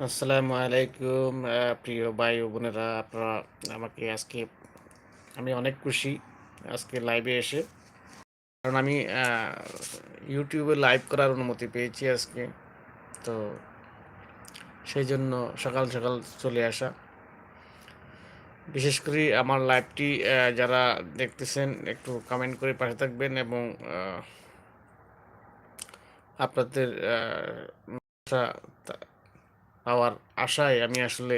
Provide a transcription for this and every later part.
আসসালামু আলাইকুম প্রিয় ভাই ও বোনেরা, আপনারা আমাকে আজকে, আমি অনেক খুশি আজকে লাইভে এসে। কারণ আমি ইউটিউবে লাইভ করার অনুমতি পেয়েছি আজকে। তো সেই জন্য সকাল সকাল চলে আসা। বিশেষ করে আমার লাইভটি যারা দেখতেছেন, একটু কমেন্ট করে পাশে থাকবেন এবং আপনাদের পাওয়ার আশায় আমি আসলে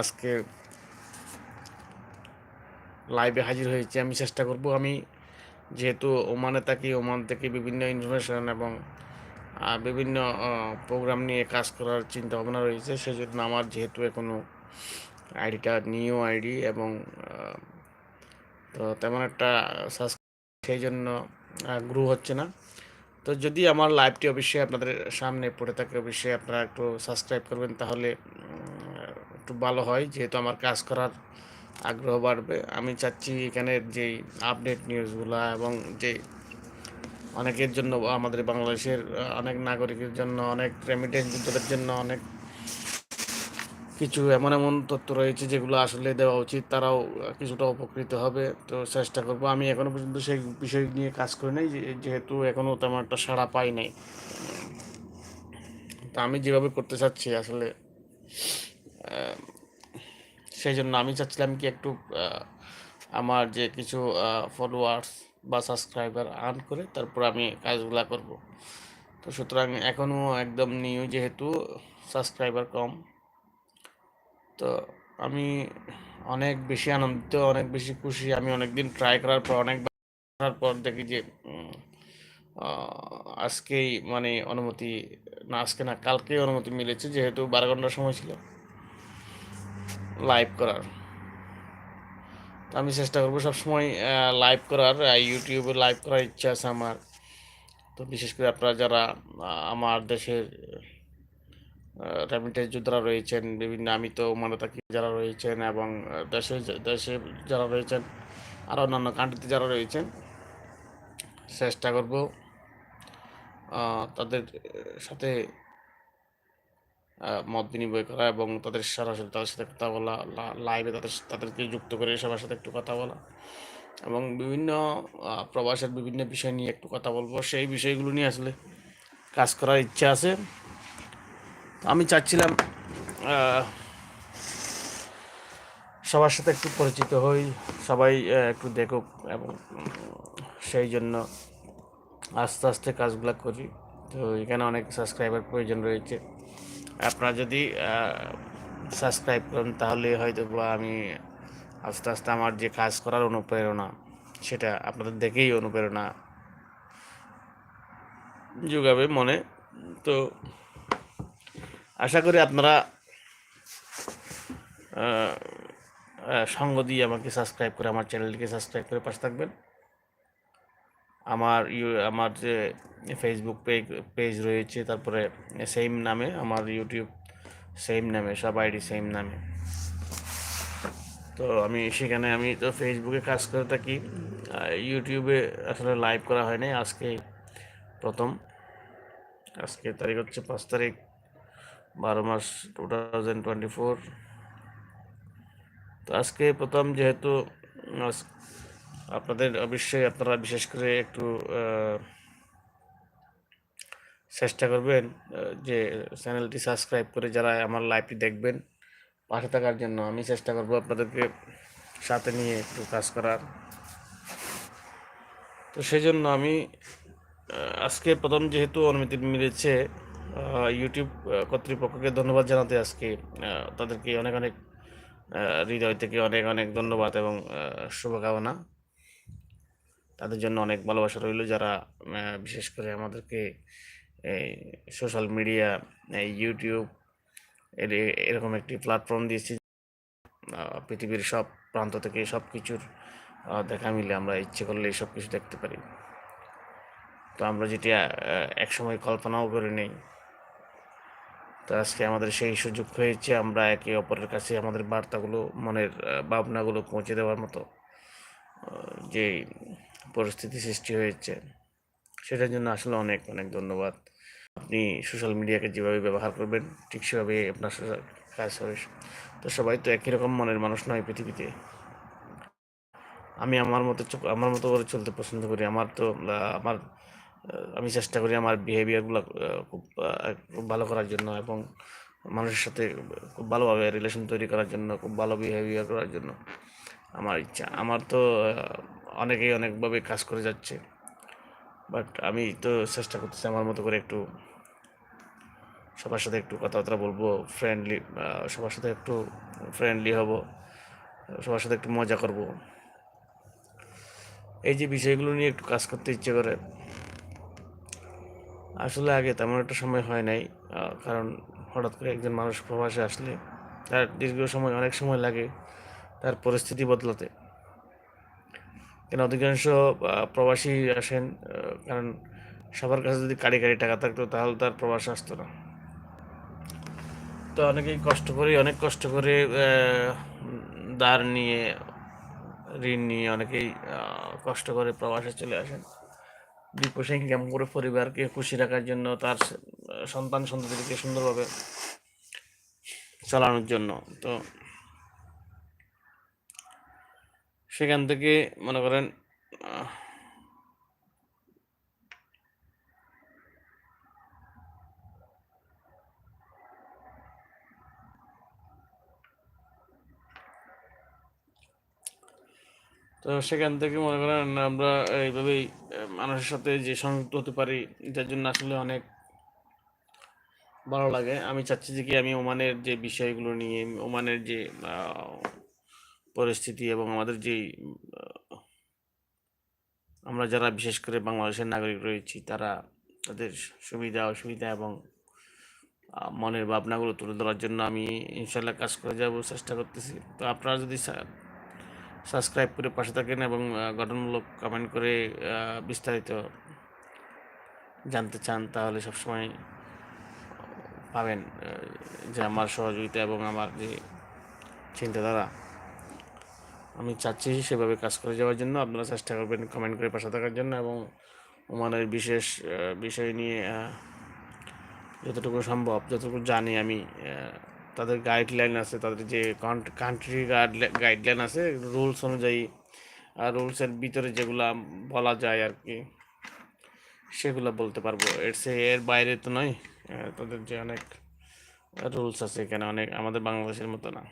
আজকে লাইভে হাজির হয়েছি। আমি চেষ্টা করব, আমি যেহেতু ওমানে থাকি, ওমান থেকে বিভিন্ন ইনফরমেশন এবং বিভিন্ন প্রোগ্রাম নিয়ে কাজ করার চিন্তা ভাবনা রয়েছে। সেজন্য আমার যেহেতু এখনও আইডিটা নিউ আইডি এবং তো তেমন একটা সাবস্ক্রাইব সেই জন্য গ্রো হচ্ছে না। তো যদি আমার লাইভটি অবশ্যই আপনাদের সামনে পড়ে থাকে, অবশ্যই আপনারা একটু সাবস্ক্রাইব করবেন তাহলে একটু ভালো হয়। যেহেতু আমার কাজ করার আগ্রহ বাড়বে, আমি চাচ্ছি এখানের যে আপডেট নিউজগুলো এবং যে অনেকের জন্য আমাদের বাংলাদেশের অনেক নাগরিকের জন্য, অনেক রেমিডেন্স যুদ্ধের জন্য, অনেক কিছু এমন এমন তথ্য রয়েছে যেগুলো আসলে দেওয়া উচিত, তারাও কিছুটা উপকৃত হবে। তো চেষ্টা করব। আমি এখনও পর্যন্ত সেই বিষয় নিয়ে কাজ করি নাই যেহেতু এখনও তেমন একটা সাড়া পাই নাই। তা আমি যেভাবে করতে চাচ্ছি আসলে সেই জন্য আমি চাচ্ছিলাম কি একটু আমার যে কিছু ফলোয়ার্স বা সাবস্ক্রাইবার আর্ন করে তারপর আমি কাজগুলা করব। তো সুতরাং এখনও একদম নিউ যেহেতু সাবস্ক্রাইবার কম তো আমি অনেক বেশি আনন্দিত, অনেক বেশি খুশি। আমি অনেকদিন ট্রাই করার পর অনেক করার পর দেখি যে আজকেই মানে অনুমতি না, আজকে না, কালকেই অনুমতি মিলেছে যেহেতু বারো ঘণ্টার সময় ছিল লাইভ করার। আমি চেষ্টা করব সবসময় লাইভ করার ইউটিউবে লাইভ করার ইচ্ছা আছে আমার। তো বিশেষ করে আপনারা যারা আমার দেশের রেমিটেন্স যোদ্ধারা রয়েছেন, বিভিন্ন আমি তো মানে থাকি যারা রয়েছেন এবং দেশে দেশে যারা রয়েছেন, আর অন্যান্য কান্ট্রিতে যারা রয়েছেন, চেষ্টা করব তাদের সাথে মত বিনিময় করা এবং তাদের সরাসরি তাদের সাথে কথা বলা লাইভে তাদের তাদেরকে যুক্ত করে সবার সাথে একটু কথা বলা এবং বিভিন্ন প্রবাসের বিভিন্ন বিষয় নিয়ে একটু কথা বলব। সেই বিষয়গুলো নিয়ে আসলে কাজ করার ইচ্ছা আছে। আমি চাচ্ছিলাম সবার সাথে একটু পরিচিত হই, সবাই একটু দেখুক এবং সেই জন্য আস্তে আস্তে কাজগুলো করি। তো এখানে অনেক সাবস্ক্রাইবার প্রয়োজন রয়েছে। আপনারা যদি সাবস্ক্রাইব করেন, তাহলে হয়তো বা আমি আস্তে আস্তে আমার যে কাজ করার অনুপ্রেরণা, সেটা আপনাদের দেখেই অনুপ্রেরণা যোগাবে মনে। তো আশা করি আপনারা সঙ্গ দিয়ে আমাকে সাবস্ক্রাইব করে, আমার চ্যানেলটিকে সাবস্ক্রাইব করে পাশে থাকবেন। আমার ইউ, আমার যে ফেসবুক পেজ পেজ রয়েছে, তারপরে সেম নামে, আমার ইউটিউব সেম নামে, সব আইডি সেম নামে। তো আমি সেখানে, আমি তো ফেসবুকে কাজ করে থাকি ইউটিউবে আসলে লাইভ করা হয়নি আজকে প্রথম। আজকে তারিখ হচ্ছে পাঁচ তারিখ। বারো মাস টু থাউজেন্ড টোয়েন্টি ফোর তো আজকে প্রথম যেহেতু আপনাদের অবশ্যই আপনারা বিশেষ করে একটু চেষ্টা করবেন যে চ্যানেলটি সাবস্ক্রাইব করে যারা আমার লাইভটি দেখবেন, পাশে থাকার জন্য আমি চেষ্টা করব আপনাদেরকে সাথে নিয়ে একটু কাজ করার। তো সেই জন্য আমি আজকে প্রথম যেহেতু অনুমতি মিলেছে ইউটিউব কর্তৃপক্ষকে ধন্যবাদ জানাতে আজকে তাদেরকে অনেক অনেক হৃদয় থেকে অনেক অনেক ধন্যবাদ এবং শুভকামনা। তাদের জন্য অনেক ভালোবাসা রইল যারা বিশেষ করে আমাদেরকে এই সোশ্যাল মিডিয়া ইউটিউব এর, এরকম একটি প্ল্যাটফর্ম দিয়েছে পৃথিবীর সব প্রান্ত থেকে সব কিছুর দেখা মিলে আমরা ইচ্ছে করলে সব কিছু দেখতে পারি। তো আমরা যেটা একসময় কল্পনাও করে নেই তো আজকে আমাদের সেই সুযোগ হয়েছে, আমরা একে অপরের কাছে আমাদের বার্তাগুলো, মনের ভাবনাগুলো পৌঁছে দেওয়ার মতো যে পরিস্থিতি সৃষ্টি হয়েছে। সেটার জন্য আসলে অনেক অনেক ধন্যবাদ। আপনি সোশ্যাল মিডিয়াকে যেভাবে ব্যবহার করবেন, ঠিক সেভাবে আপনার কাজ হবে। তো সবাই তো একই রকম মনের মানুষ নয় পৃথিবীতে। আমি আমার মতো আমার মতো করে চলতে পছন্দ করি। আমার তো আমার আমি চেষ্টা করি আমার বিহেভিয়ারগুলো খুব খুব ভালো করার জন্য এবং মানুষের সাথে খুব ভালোভাবে রিলেশন তৈরি করার জন্য, খুব ভালো বিহেভিয়ার করার জন্য আমার ইচ্ছা। আমার তো অনেকেই অনেকভাবে কাজ করে যাচ্ছে বাট আমি তো চেষ্টা করতেছি আমার মতো করে একটু সবার সাথে একটু কথাবার্তা বলব ফ্রেন্ডলি সবার সাথে একটু ফ্রেন্ডলি হব, সবার সাথে একটু মজা করব। এই যে বিষয়গুলো নিয়ে একটু কাজ করতে ইচ্ছে করে আসলে আগে তেমন একটা সময় হয় নাই কারণ হঠাৎ করে একজন মানুষ প্রবাসে আসলে তার দীর্ঘ সময়, অনেক সময় লাগে তার পরিস্থিতি বদলাতে। কেন অধিকাংশ প্রবাসী আসেন কারণ সবার কাছে যদি কাড়ি কাড়ি টাকা থাকতো তাহলে তার প্রবাস আসতো না। তো অনেকেই কষ্ট করে, অনেক কষ্ট করে দাঁড় নিয়ে, ঋণ নিয়ে অনেকেই কষ্ট করে প্রবাসে চলে আসেন। দুই ইনকাম করে পরিবারকে খুশি রাখার জন্য তার সন্তান সন্ততিকে সুন্দরভাবে চালানোর জন্য। তো সেখান থেকে মনে করেন তো সেখান থেকে মনে করেন আমরা এইভাবেই মানুষের সাথে যে সংযুক্ত হতে পারি যার জন্য আসলে অনেক ভালো লাগে। আমি চাচ্ছি যে কি আমি ওমানের যে বিষয়গুলো নিয়ে, ওমানের যে পরিস্থিতি এবং আমাদের যে আমরা যারা বিশেষ করে বাংলাদেশের নাগরিক রয়েছি, তারা তাদের সুবিধা, অসুবিধা এবং মনের ভাবনাগুলো তুলে ধরার জন্য আমি ইনশাল্লাহ কাজ করে যাব, চেষ্টা করতেছি। তো আপনারা যদি সাবস্ক্রাইব করে পাশে থাকেন এবং গঠনমূলক কমেন্ট করে বিস্তারিত জানতে চান, তাহলে সবসময় পাবেন যে আমার সহযোগিতা এবং আমার যে চিন্তাধারা। আমি চাচ্ছি সেভাবে কাজ করে যাওয়ার জন্য। আপনারা চেষ্টা করবেন কমেন্ট করে পাশে থাকার জন্য এবং ওমানের বিশেষ বিষয় নিয়ে যতটুকু সম্ভব, যতটুকু জানি আমি তাদের গাইডলাইন আছে, তাদের যে কান্ট্রি গাইডলাইন আছে রুলস অনুযায়ী আর রুলসের ভিতরে যেগুলা বলা যায় আর কি, সেগুলো বলতে পারব। এর সে, এর বাইরে তো নয় তাদের যে অনেক রুলস আছে এখানে, অনেক আমাদের বাংলাদেশের মতো না।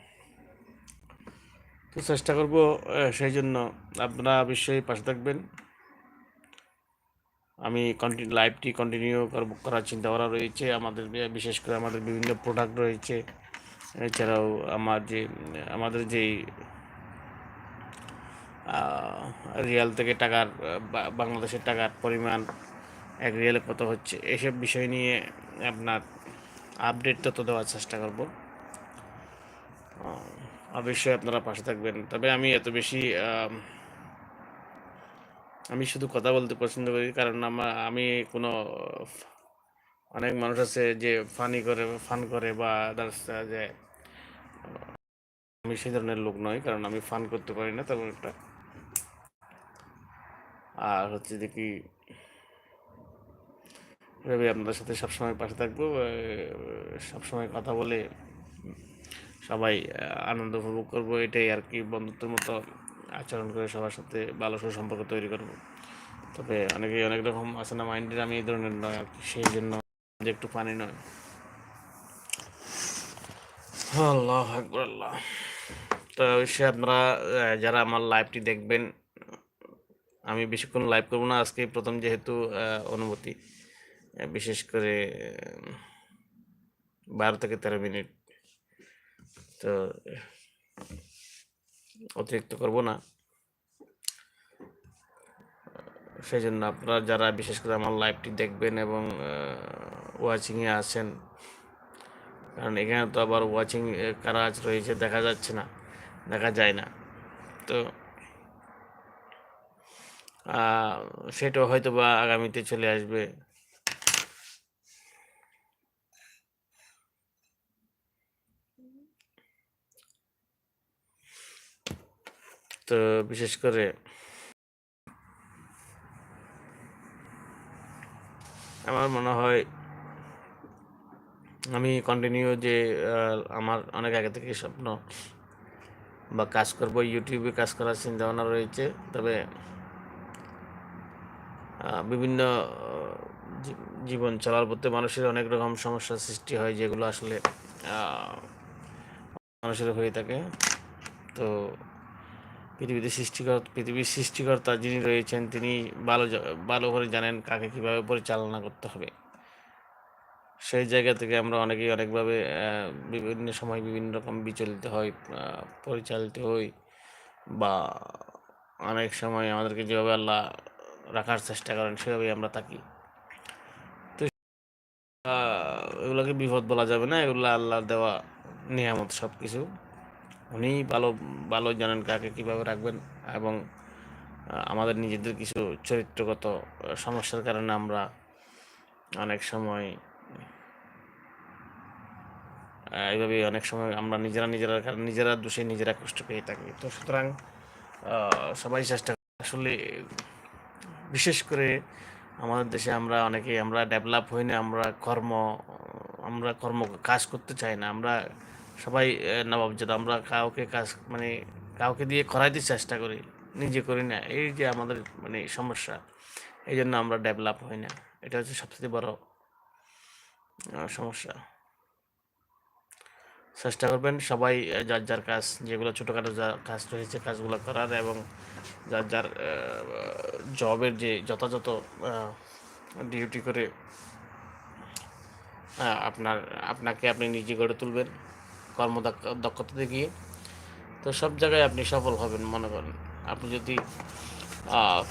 তো চেষ্টা করব সেই জন্য আপনারা অবশ্যই পাশে থাকবেন। আমি কন্টিনিউ লাইভটি কন্টিনিউ করার চিন্তা করা রয়েছে, আমাদের, বিশেষ করে আমাদের বিভিন্ন প্রোডাক্ট রয়েছে। এছাড়াও আমার যে, আমাদের যেই রিয়াল থেকে টাকার বাংলাদেশের টাকার পরিমাণ এক রিয়ালে কত হচ্ছে, এসব বিষয় নিয়ে আপনার আপডেট তত দেওয়ার চেষ্টা করব। অবশ্যই আপনারা পাশে থাকবেন। তবে আমি এত বেশি আমি শুধু কথা বলতে পছন্দ করি, কারণ আমার, আমি কোনো, অনেক মানুষ আছে যে ফানি করে ফান করে বা যে আমি সেই ধরনের লোক নই, কারণ আমি ফান করতে পারি না তেমন একটা। আর হচ্ছে যে কি এভাবে আপনাদের সাথে সবসময় পাশে থাকব সবসময় কথা বলে সবাই আনন্দ উপভোগ করব, এটাই আর কি বন্ধুত্বের মতো আচরণ করে সবার সাথে ভালো সুসম্পর্ক তৈরি করব। তবে অনেকেই অনেক রকম আছে না মাইন্ডের, আমি এই ধরনের নয়, আর কি সেই জন্য যে একটু পানি নয়। আল্লাহ আকবর, আল্লাহ। তো অবশ্যই আপনারা যারা আমার লাইভটি দেখবেন, আমি বেশিক্ষণ লাইভ করব না আজকে প্রথম যেহেতু অনুমতি বিশেষ করে বারো থেকে তেরো মিনিট। তো, অতিরিক্ত করব না। সেই জন্য আপনারা যারা বিশেষ করে আমার লাইভটি দেখবেন এবং ওয়াচিংয়ে আছেন, কারণ এখানে তো আবার ওয়াচিং কারা আজ রয়েছে দেখা যাচ্ছে না। দেখা যায় না। তো সেটাও হয়তো বা আগামীতে চলে আসবে। তো, বিশেষ করে আমার মনে হয় আমি কন্টিনিউ যে আমার অনেক আগে থেকে স্বপ্ন বা কাজ করব ইউটিউবে কাজ করার চিন্তা ভাবনা রয়েছে। তবে বিভিন্ন জীবন চলার পথে মানুষের অনেক রকম সমস্যার সৃষ্টি হয়, যেগুলো আসলে মানুষের হয়ে থাকে। তো, পৃথিবীতে সৃষ্টিকর্তা পৃথিবীর সৃষ্টিকর্তা যিনি রয়েছেন, তিনি ভালো ভালো করে জানেন কাকে কীভাবে পরিচালনা করতে হবে। সেই জায়গা থেকে আমরা অনেকেই অনেকভাবে বিভিন্ন সময় বিভিন্ন রকম বিচলিত হই পরিচালিত হই বা অনেক সময় আমাদেরকে যেভাবে আল্লাহ রাখার চেষ্টা করেন সেভাবেই আমরা থাকি। তো এগুলোকে বিপদ বলা যাবে না, এগুলো আল্লাহ দেওয়া নিয়ামত সব কিছু উনি ভালো ভালো জানেন কাকে কীভাবে রাখবেন এবং আমাদের নিজেদের কিছু চরিত্রগত সমস্যার কারণে আমরা অনেক সময় এইভাবে অনেক সময় আমরা নিজেরা নিজেরা নিজেরা দোষে নিজেরা কষ্ট পেয়ে থাকি। তো সুতরাং সবাই চেষ্টা আসলে বিশেষ করে আমাদের দেশে আমরা অনেকে আমরা ডেভেলপ হই না আমরা কর্ম আমরা কর্ম কাজ করতে চাই না। আমরা সবাই আহ, নবাবজাত আমরা কাউকে কাজ মানে কাউকে দিয়ে করাইতে চেষ্টা করি নিজে করি না। এই যে আমাদের মানে সমস্যা এই জন্য আমরা ডেভেলপ হই না। এটা হচ্ছে সবথেকে বড় সমস্যা। চেষ্টা করবেন সবাই যার যার কাজ, যেগুলো ছোটোখাটো যা কাজ রয়েছে কাজগুলো করার এবং যার যার জবের যে যথাযথ ডিউটি করে আপনার, আপনাকে আপনি নিজে গড়ে তুলবেন কর্মদক্ষ- দক্ষতা দেখিয়ে। তো সব জায়গায় আপনি সফল হবেন মনে করেন। আপনি যদি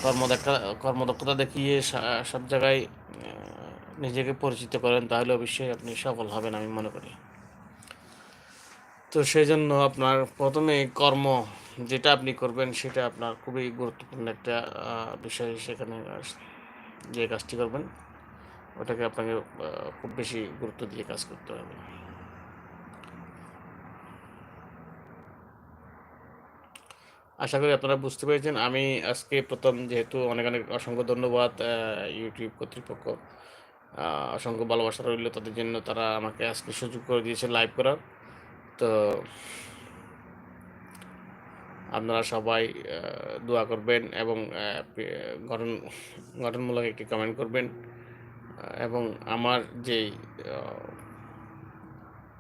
কর্মদক্ষতা কর্মদক্ষতা দেখিয়ে সব জায়গায় নিজেকে পরিচিত করেন তাহলে অবশ্যই আপনি সফল হবেন আমি মনে করি। তো সেই জন্য আপনার প্রথমে কর্ম যেটা আপনি করবেন সেটা আপনার খুবই গুরুত্বপূর্ণ একটা বিষয় সেখানে যে কাজটি করবেন, ওটাকে আপনাকে খুব বেশি গুরুত্ব দিয়ে কাজ করতে হবে। আশা করি আপনারা বুঝতে পেরেছেন, আমি আজকে প্রথম যেহেতু অনেক অনেক অসংখ্য ধন্যবাদ ইউটিউব কর্তৃপক্ষ অসংখ্য ভালোবাসা রইল তাদের জন্য, তারা আমাকে আজকে সুযোগ করে দিয়েছে লাইভ করার। তো আপনারা সবাই দোয়া করবেন এবং গঠন, গঠনমূলক একটি কমেন্ট করবেন। এবং আমার যেই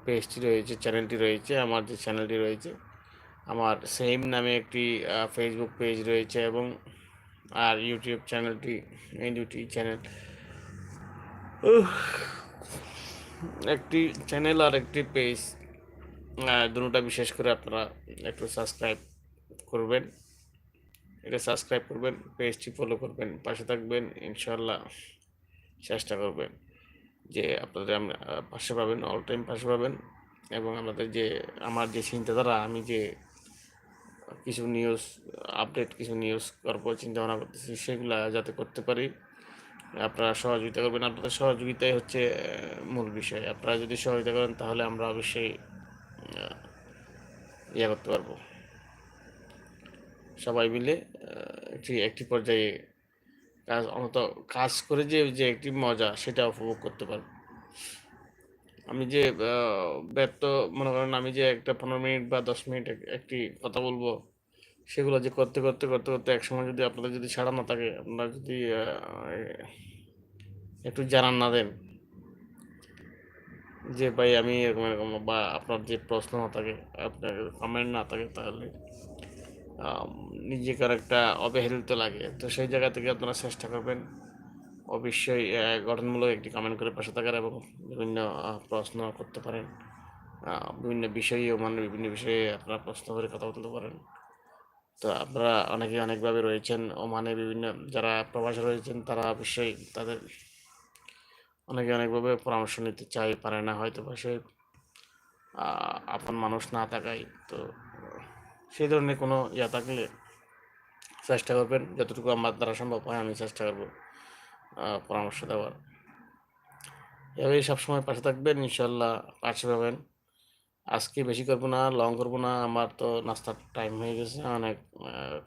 পেজটি রয়েছে চ্যানেলটি রয়েছে, আমার যে চ্যানেলটি রয়েছে, আমার সেম নামে একটি ফেসবুক পেজ রয়েছে এবং আর ইউটিউব চ্যানেলটি এই দুটি চ্যানেল একটি চ্যানেল আর একটি পেজ দুটোটা বিশেষ করে আপনারা একটু সাবস্ক্রাইব করবেন। এটা সাবস্ক্রাইব করবেন পেজটি ফলো করবেন, পাশে থাকবেন ইনশাল্লাহ চেষ্টা করবেন যে আপনাদের পাশে পাবেন অল টাইম পাশে পাবেন এবং আমাদের যে, আমার যে চিন্তাধারা, আমি যে কিছু নিউজ আপডেট কিছু নিউজ করব ভাবনা করতেছি, সেগুলা যাতে করতে পারি, আপনারা সহযোগিতা করবেন। আপনাদের সহযোগিতাই হচ্ছে মূল বিষয়। আপনারা যদি সহযোগিতা করেন, তাহলে আমরা অবশ্যই ইয়ে করতে পারব। সবাই মিলে একটি একটি পর্যায়ে কাজ, অন্তত কাজ করে যে যে একটি মজা, সেটা উপভোগ করতে পারব। আমি যে ব্যর্থ, মনে করেন আমি যে একটা পনেরো মিনিট বা দশ মিনিট একটি কথা বলব, সেগুলো যে করতে করতে করতে করতে এক সময় যদি আপনাদের যদি ছাড়া না থাকে, আপনারা যদি একটু জানান না দেন যে ভাই আমি এরকম এরকম বা আপনার যে প্রশ্ন না থাকে, আপনার কমেন্ট না থাকে তাহলে নিজেকার একটা অবহেলিত লাগে। তো সেই জায়গা থেকে আপনারা চেষ্টা করবেন অবশ্যই গঠনমূলক একটি কমেন্ট করে পাশে থাকার এবং বিভিন্ন প্রশ্ন করতে পারেন। বিভিন্ন বিষয়ে মানে বিভিন্ন বিষয়ে আপনারা প্রশ্ন করে কথা বলতে পারেন। তো আপনারা অনেকে অনেকভাবে রয়েছেন। ওমানে বিভিন্ন যারা প্রবাসী রয়েছেন তারা অবশ্যই তাদের অনেকে অনেকভাবে পরামর্শ নিতে চাই পারে না হয়তো বা সে আপন মানুষ না থাকায়। তো সেই ধরনের কোনো ইয়া থাকলে চেষ্টা করবেন, যতটুকু আমার দ্বারা সম্ভব হয় আমি চেষ্টা করব পরামর্শ দেওয়ার। এভাবেই সবসময় পাশে থাকবেন ইনশাল্লাহ পাশে পাবেন। আজকে বেশি করব না লং করব না, আমার তো নাস্তার টাইম হয়ে গেছে, অনেক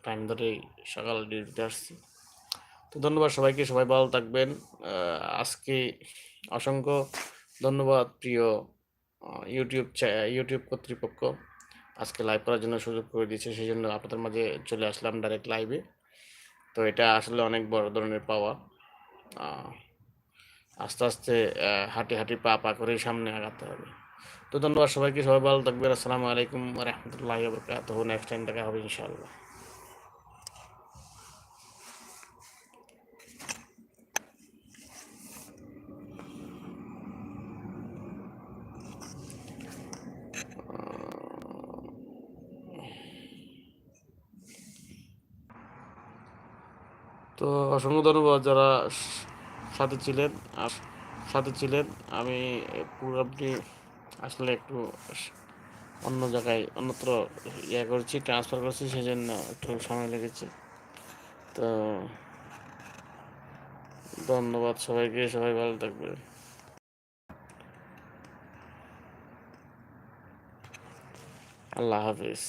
টাইম ধরেই সকাল ডিউটিতে আসছি। তো ধন্যবাদ সবাইকে, সবাই ভালো থাকবেন। আজকে অসংখ্য ধন্যবাদ প্রিয় ইউটিউব ইউটিউব কর্তৃপক্ষ। আজকে লাইভ করার জন্য সুযোগ করে দিয়েছে সেই জন্য আপনাদের মাঝে চলে আসলাম ডাইরেক্ট লাইভে তো এটা আসলে অনেক বড় ধরনের পাওয়া। আস্তে আস্তে হাঁটি হাঁটি পা পা করেই সামনে আগাতে হবে। তো ধন্যবাদ সবাইকে, সবাই ভালো থাকবেন। আসসালামু আলাইকুম রহমতুল্লাহ বরকাত নেক্সট টাইম দেখা হবে ইনশাআল্লাহ তো অসংখ্য ধন্যবাদ যারা সাথে ছিলেন। সাথে ছিলেন, আমি পুরো আপনি আসলে একটু অন্য জায়গায় অন্যত্র ইয়ে করছি ট্রান্সফার করছি সেই জন্য একটু সময় লেগেছে। তো ধন্যবাদ সবাইকে, সবাই ভালো থাকবে আল্লাহ হাফিজ।